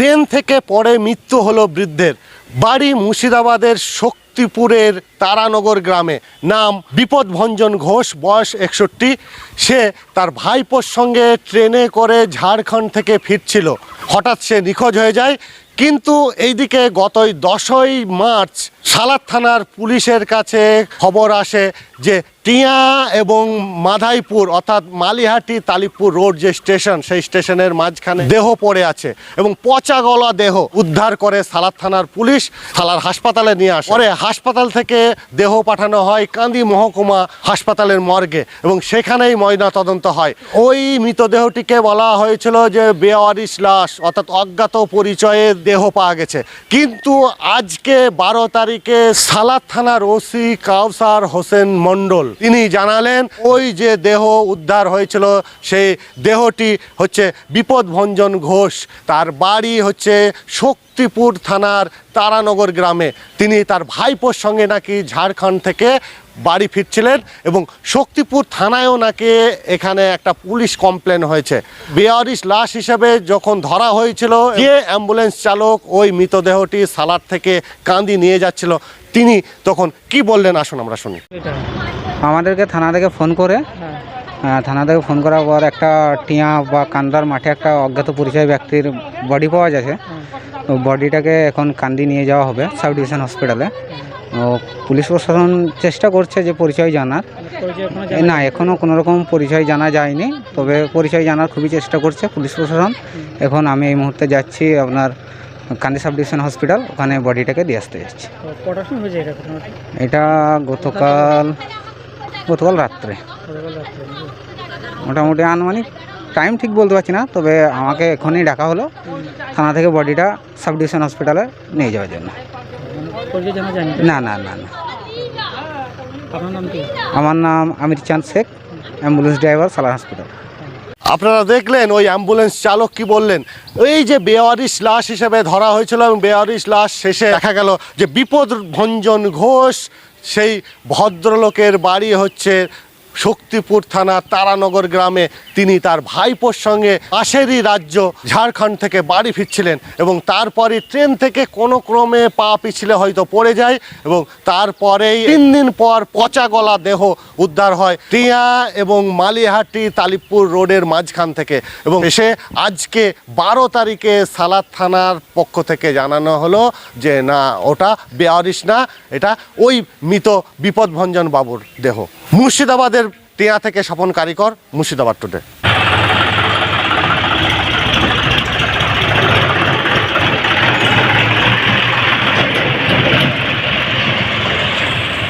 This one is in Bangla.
ট্রেন থেকে পড়ে মৃত্যু হলো বৃদ্ধের। বাড়ি মুর্শিদাবাদের শক্তিপুরের তারানগর গ্রামে। নাম বিপদভঞ্জন ঘোষ, বয়স একষট্টি। সে তার ভাইপোর সঙ্গে ট্রেনে করে ঝাড়খণ্ড থেকে ফিরছিল। হঠাৎ সে নিখোঁজ হয়ে যায়। কিন্তু এইদিকে গতই দশই মার্চ সালাদ থানার পুলিশের কাছে খবর আসে যে টিয়া এবং মাধাইপুর, অর্থাৎ মালিহাটি তালিপুর রোড যে স্টেশন, সেই স্টেশনের মাঝখানে দেহ পড়ে আছে এবং পচা গলা দেহ উদ্ধার করে সালাদ থানার পুলিশ সালার হাসপাতালে নিয়ে আসে। পরে হাসপাতাল থেকে দেহ পাঠানো হয় কান্দি মহকুমা হাসপাতালের মর্গে এবং সেখানেই ময়না তদন্ত হয়। ওই মৃতদেহটিকে বলা হয়েছিল যে বেওয়ারিশ লাশ, অর্থাৎ অজ্ঞাত পরিচয়ে দেহ পাওয়া গেছে। কিন্তু আজকে বারো তারিখে সালাদ থানার ওসি কাউসার হোসেন মণ্ডল তিনি জানালেন, ওই যে দেহ উদ্ধার হয়েছিল, সেই দেহটি হচ্ছে বিপদভঞ্জন ঘোষ। তার বাড়ি হচ্ছে শক্তিপুর থানার তারানগর গ্রামে। তিনি তার ভাইপোর সঙ্গে নাকি ঝাড়খণ্ড থেকে বাড়ি ফিরছিলেন এবং শক্তিপুর থানায়ও নাকি এখানে একটা পুলিশ কমপ্লেন হয়েছে। বেয়ারিশ লাশ হিসেবে যখন ধরা হয়েছিল যে অ্যাম্বুলেন্স চালক ওই মৃতদেহটি সালাদ থেকে কান্দি নিয়ে যাচ্ছিল। তিনি তখন কি বললেন? আসুন আমরা শুনি। আমাদেরকে থানা থেকে ফোন করে হ্যাঁ। থানা থেকে ফোন করার পর একটা টিয়া বা কান্দার মাঠে একটা অজ্ঞাত পরিচয় ব্যক্তির বডি পাওয়া গেছে। বডিটাকে এখন কান্দি নিয়ে যাওয়া হবে সাব ডিভিশন হসপিটালে ও পুলিশ প্রশাসন চেষ্টা করছে যে পরিচয় জানার। না এখনও কোনো রকম পরিচয় জানা যায়নি তবে পরিচয় জানার খুবই চেষ্টা করছে পুলিশ প্রশাসন। এখন আমি এই মুহূর্তে যাচ্ছি আপনার কান্দি সাব ডিভিশন হসপিটাল ওখানে বডিটাকে দিয়ে আসতে যাচ্ছি। এটা গতকাল গতকাল রাত্রে? মোটামুটি আনুমানিক টাইম ঠিক বলতে পারছি না তবে আমাকে এখনই ডাকা হলো। থানা থেকে বডিটা সাব ডিভিশন হসপিটালে নিয়ে যাওয়ার জন্য। না না না না। আমার নাম Amir Chand Sheikh ambulance driver Salar hospital. আপনারা দেখলেন ওই অ্যাম্বুলেন্স চালক কি বললেন? এই যে বেওয়ারিশ লাশ হিসেবে ধরা হয়েছিল এবং বেওয়ারিশ লাশ শেষে দেখা গেল যে বিপদ ভঞ্জন ঘোষ সেই ভদ্রলোকের বাড়ি হচ্ছে শক্তিপুর থানা তারানগর গ্রামে তিনি তার ভাইপোর সঙ্গে পাশেরই রাজ্য ঝাড়খণ্ড থেকে বাড়ি ফিরছিলেন এবং তারপরে ট্রেন থেকে কোনো ক্রমে পা পিছলে হয়তো পড়ে যায় এবং তারপরেই তিন দিন পর পচা গলা দেহ উদ্ধার হয়। টিয়া এবং মালিহাটি তালিপুর রোডের মাঝখান থেকে এবং এসে আজকে বারো তারিখে সালাদ থানার পক্ষ থেকে জানানো হলো যে, না, ওটা বেয়ারিশ না, এটা ওই মৃত বিপদভঞ্জন বাবুর দেহ। মুর্শিদাবাদের টিয়া থেকে স্বপন কারিকর মুর্শিদাবাদ টুডে